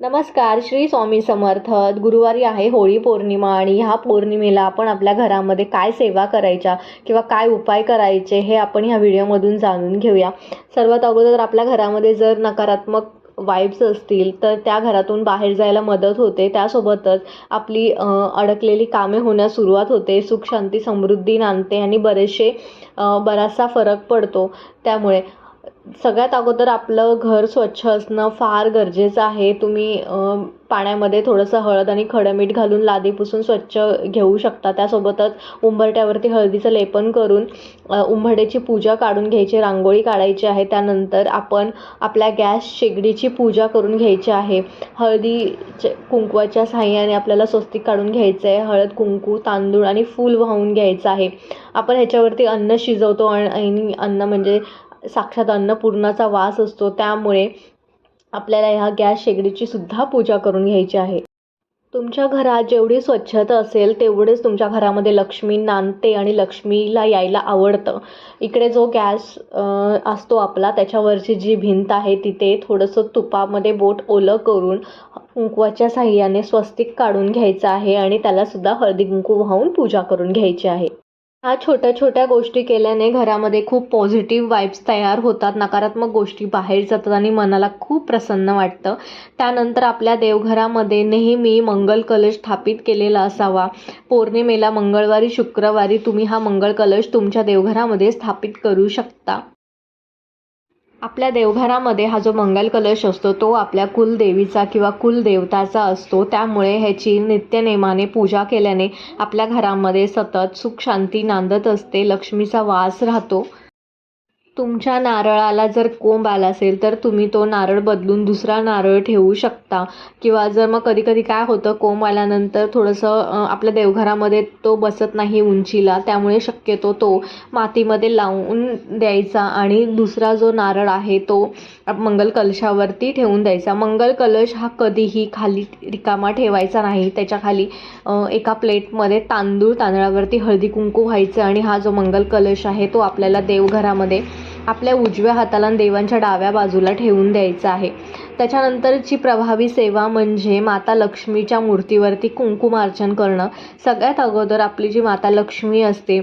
नमस्कार श्री स्वामी समर्थ. गुरुवारी आहे होळी पौर्णिमा आणि ह्या पौर्णिमेला आपण आपल्या घरामध्ये काय सेवा करायच्या किंवा काय उपाय करायचे हे आपण ह्या व्हिडिओमधून जाणून घेऊया. सर्वात अगोदर आपल्या घरामध्ये जर नकारात्मक वाईब्स असतील तर त्या घरातून बाहेर जायला मदत होते. त्यासोबतच आपली अडकलेली कामे होण्यास सुरुवात होते. सुख शांती समृद्धी नांदते आणि बरेचसे बराचसा फरक पडतो. त्यामुळे सगळ्यात अगोदर आपलं घर स्वच्छ असणं फार गरजेचं आहे. तुम्ही पाण्यामध्ये थोडंसं हळद आणि खडं मीठ घालून लादी पुसून स्वच्छ घेऊ शकता. त्यासोबतच उंबरट्यावरती हळदीचं लेपन करून अ, उंबरट्याची पूजा काढून घ्यायची रांगोळी काढायची आहे. त्यानंतर आपण आपल्या गॅस शेगडीची पूजा करून घ्यायची आहे. हळदीचे कुंकवाच्या साह्याने आपल्याला स्वस्तिक काढून घ्यायचं आहे. हळद कुंकू तांदूळ आणि फूल वाहून घ्यायचं आहे. आपण ह्याच्यावरती अन्न शिजवतो आणि अन्न म्हणजे साक्षात अन्नपूर्णाचा वास असतो. त्यामुळे आपल्याला ह्या गॅस शेगडीची सुद्धा पूजा करून घ्यायची आहे. तुमच्या घरात जेवढी स्वच्छता असेल तेवढेच तुमच्या घरामध्ये लक्ष्मी नांदते आणि लक्ष्मीला यायला आवडतं. इकडे जो गॅस असतो आपला त्याच्यावरची जी भिंत आहे तिथे थोडंसं तुपामध्ये बोट ओलं करून कुंकवाच्या साह्याने स्वस्तिक काढून घ्यायचं आहे आणि त्यालासुद्धा हळदी कुंकू वाहून पूजा करून घ्यायची आहे. ह्या छोट्या छोट्या गोष्टी केल्याने घरामध्ये खूप पॉझिटिव्ह वाईब्स तयार होतात नकारात्मक गोष्टी बाहेर जातात आणि मनाला खूप प्रसन्न वाटतं. त्यानंतर आपल्या देवघरामध्ये नेहमी मंगल कलश स्थापित केलेला असावा. पौर्णिमेला मंगळवारी शुक्रवारी तुम्ही हा मंगळ कलश तुमच्या देवघरामध्ये स्थापित करू शकता. आपल्या देवघरामध्ये हा जो मंगल कलश असतो तो आपल्या कुलदेवीचा किंवा कुलदेवताचा असतो. त्यामुळे ह्याची नित्यनेमाने पूजा केल्याने आपल्या घरामध्ये सतत सुख शांती नांदत असते लक्ष्मीचा वास राहतो. तुमच्या नारळाला जर कोंब आला असेल तर तुम्ही तो नारळ बदलून दुसरा नारळ ठेवू शकता. किंवा जर मग कधी कधी काय होतं कोंब आल्यानंतर थोडंसं आपल्या देवघरामध्ये तो बसत नाही उंचीला त्यामुळे शक्यतो तो मातीमध्ये लावून द्यायचा आणि दुसरा जो नारळ आहे तो मंगल कलशावरती ठेवून द्यायचा. मंगल कलश हा कधीही खाली रिकामा ठेवायचा नाही. त्याच्याखाली एका प्लेटमध्ये तांदूळ तांदळावरती हळदी कुंकू व्हायचं आणि हा जो मंगल कलश आहे तो आपल्याला देवघरामध्ये आपल्या उजव्या हाताला देवांच्या डाव्या बाजूला ठेवून द्यायचं आहे. त्याच्यानंतरची प्रभावी सेवा म्हणजे माता लक्ष्मीच्या मूर्तीवरती कुंकुमार्चन करणं. सगळ्यात अगोदर आपली जी माता लक्ष्मी असते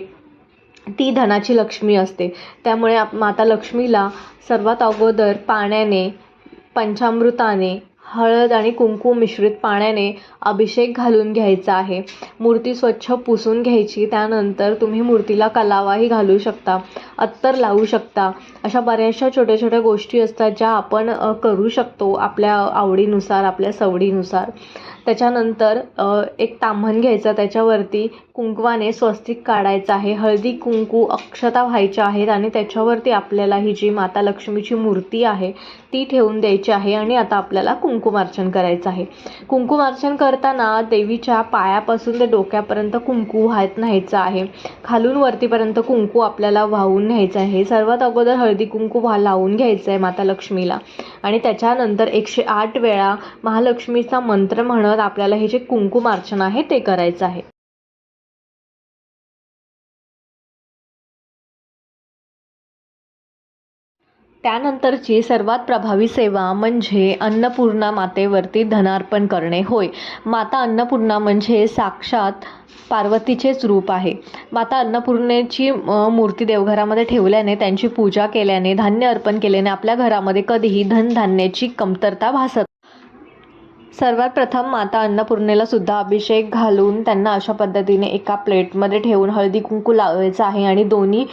ती धनाची लक्ष्मी असते. त्यामुळे आप माता लक्ष्मीला सर्वात अगोदर पाण्याने पंचामृताने हळद आणि कुंकू मिश्रित पाण्याने अभिषेक घालून घ्यायचा आहे. मूर्ती स्वच्छ पुसून घ्यायची त्यानंतर तुम्ही मूर्तीला कलावाही घालू शकता अत्तर लावू शकता. अशा बऱ्याचशा छोट्या छोट्या गोष्टी असतात ज्या आपण करू शकतो आपल्या आवडीनुसार आपल्या सवडीनुसार. त्याच्यानंतर एक ताम्हण घ्यायचं त्याच्यावरती कुंकवाने स्वस्तिक काढायचं आहे. हळदी कुंकू अक्षता व्हायच्या आहेत आणि त्याच्यावरती आपल्याला ही जी माता लक्ष्मीची मूर्ती आहे ती ठेवून द्यायची आहे आणि आता आपल्याला कुंकुमार्चन करायचं आहे. कुंकुमार्चन करताना देवीच्या पायापासून ते डोक्यापर्यंत कुंकू वाहत न्यायचं आहे. खालून वरतीपर्यंत कुंकू आपल्याला वाहून न्यायचं आहे. सर्वात अगोदर हळदी कुंकू व्हा लावून घ्यायचं आहे माता लक्ष्मीला. आणि त्याच्यानंतर एकशे आठ वेळा महालक्ष्मीचा मंत्र म्हणत आपल्याला हे जे कुंकुमार्चन आहे ते करायचं आहे. त्यानंतरची सर्वात प्रभावी सेवा म्हणजे अन्नपूर्णा मातेवरती धनार्पण करणे. होय माता अन्नपूर्णा म्हणजे साक्षात पार्वतीचेच रूप आहे. माता अन्नपूर्णेची मूर्ती देवघरामध्ये ठेवल्याने त्यांची पूजा केल्याने धान्य अर्पण केल्याने आपल्या घरामध्ये कधीही धनधान्याची कमतरता भासत सर्वात प्रथम माता अन्नपूर्णेला सुद्धा अभिषेक घालून त्यांना अशा पद्धतीने एका प्लेटमध्ये ठेवून हळदी कुंकू लावायचं आहे आणि दोन्ही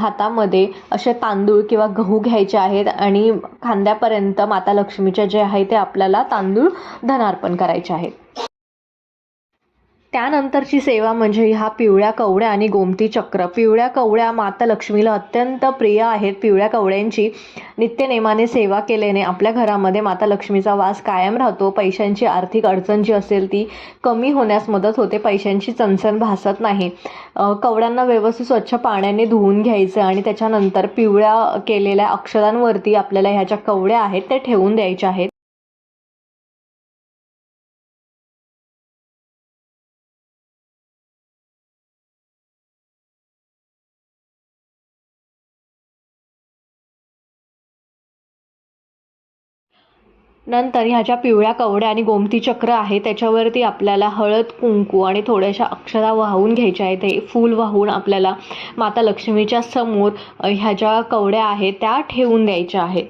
हातामध्ये असे तांदूळ किंवा गहू घ्यायचे आहेत आणि खांद्यापर्यंत माता लक्ष्मीचे जे आहे ते आपल्याला तांदूळ धनार्पण करायचे आहेत. त्यानंतरची सेवा म्हणजे ह्या पिवळ्या कवड्या आणि गोमती चक्र. पिवळ्या कवड्या माता लक्ष्मीला अत्यंत प्रिय आहेत. पिवळ्या कवड्यांची नित्यनेमाने सेवा केल्याने आपल्या घरामध्ये माता लक्ष्मीचा वास कायम राहतो. पैशांची आर्थिक अडचण जी असेल ती कमी होण्यास मदत होते. पैशांची चणचण भासत नाही. कवड्यांना व्यवस्थित स्वच्छ पाण्याने धुवून घ्यायचं आणि त्याच्यानंतर पिवळ्या केलेल्या अक्षरांवरती आपल्याला ह्या ज्या कवड्या आहेत त्या ठेवून द्यायच्या आहेत. नंतर ह्या ज्या पिवळ्या कवड्या आणि गोमती चक्र आहे त्याच्यावरती आपल्याला हळद कुंकू आणि थोड्याशा अक्षरा वाहून घ्यायच्या आहेत. हे फूल वाहून आपल्याला माता लक्ष्मीच्या समोर ह्या ज्या कवड्या आहेत त्या ठेवून द्यायच्या आहेत.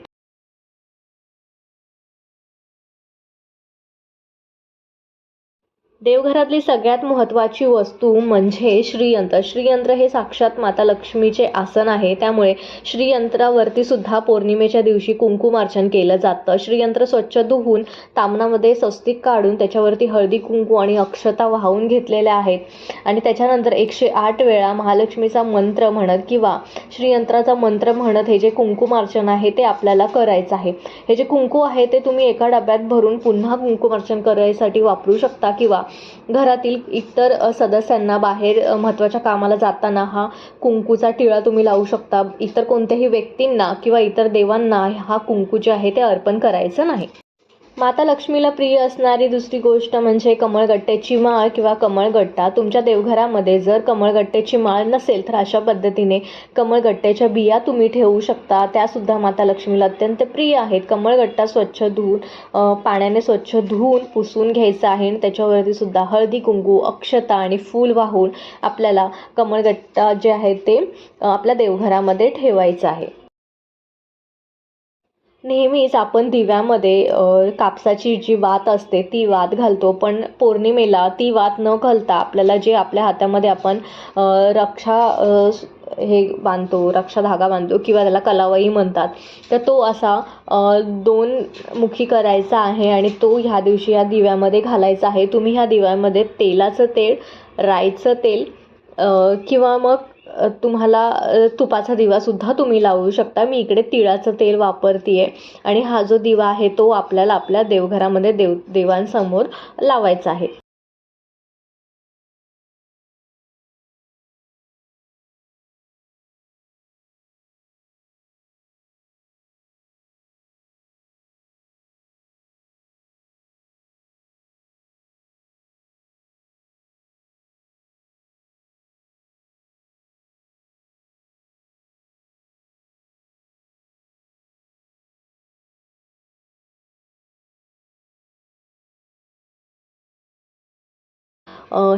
देवघरातली सगळ्यात महत्त्वाची वस्तू म्हणजे श्रीयंत्र. श्रीयंत्र हे साक्षात माता लक्ष्मीचे आसन आहे. त्यामुळे श्रीयंत्रावरती सुद्धा पौर्णिमेच्या दिवशी कुंकुमार्चन केलं जातं. श्रीयंत्र स्वच्छ धुवून तामणामध्ये स्वस्तिक काढून त्याच्यावरती हळदी कुंकू आणि अक्षता वाहून घेतलेल्या आहेत. आणि त्याच्यानंतर एकशे आठ वेळा महालक्ष्मीचा मंत्र म्हणत किंवा श्रीयंत्राचा मंत्र म्हणत हे जे कुंकुमार्चन आहे ते आपल्याला करायचं आहे. हे जे कुंकू आहे ते तुम्ही एका डब्यात भरून पुन्हा कुंकुमार्चन करायसाठी वापरू शकता किंवा घरातील इतर सदस्यांना बाहेर महत्त्वाच्या कामाला जाताना हा कुंकूचा टिळा तुम्ही लावू शकता. इतर कोणत्याही व्यक्तींना किंवा इतर देवांना हा कुंकू जे आहे ते अर्पण करायचं नाही. माता लक्ष्मीला प्रिय असणारी दुसरी गोष्ट म्हणजे कमळगट्ट्याची माळ किंवा कमळगट्टा. तुमच्या देवघरामध्ये जर कमळगट्ट्याची माळ नसेल तर अशा पद्धतीने कमळगट्ट्याच्या बिया तुम्ही ठेवू शकता. त्यासुद्धा माता लक्ष्मीला अत्यंत प्रिय आहेत. कमळगट्टा स्वच्छ धुवून पाण्याने स्वच्छ धुवून पुसून घ्यायचं आहे. आणि त्याच्यावरती सुद्धा हळदी कुंकू अक्षता आणि फूल वाहून आपल्याला कमळगट्टा जे आहे ते आपल्या देवघरामध्ये ठेवायचं आहे. नेहमीच आपण दिव्यामध्ये कापसाची जी वात असते ती वात घालतो. पण पौर्णिमेला ती वात न घालता आपल्याला जे आपल्या हातामध्ये आपण रक्षा हे बांधतो रक्षा धागा बांधतो किंवा त्याला कलावई म्हणतात तर तो असा दोन मुखी करायचा आहे आणि तो ह्या दिवशी या दिव्यामध्ये घालायचा आहे. तुम्ही ह्या दिव्यामध्ये तेलाचं तेल राईचं तेल किंवा मग तुम्हाला तुपाचा दिवासुद्धा तुम्ही लावू शकता. मी इकडे तिळाचं तेल वापरते आणि हा जो दिवा आहे तो आपल्याला आपल्या देवघरामध्ये देव देवांसमोर लावायचा आहे.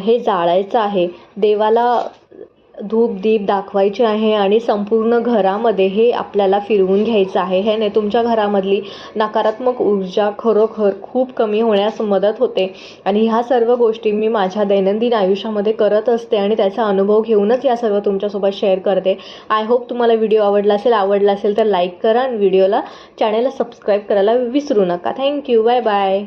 हे जाळायचं आहे. देवाला धूप दीप दाखवायचे आहे आणि संपूर्ण घरामध्ये हे आपल्याला फिरवून घ्यायचं आहे. ह्याने तुमच्या घरामधली नकारात्मक ऊर्जा खरोखर खूप कमी होण्यास मदत होते. आणि ह्या सर्व गोष्टी मी माझ्या दैनंदिन आयुष्यामध्ये करत असते आणि त्याचा अनुभव घेऊनच या सर्व तुमच्यासोबत शेअर करते. आय होप तुम्हाला व्हिडिओ आवडला असेल आवडला असेल तर लाईक करा आणि व्हिडिओला चॅनलला सबस्क्राईब करायला विसरू नका. Thank you bye bye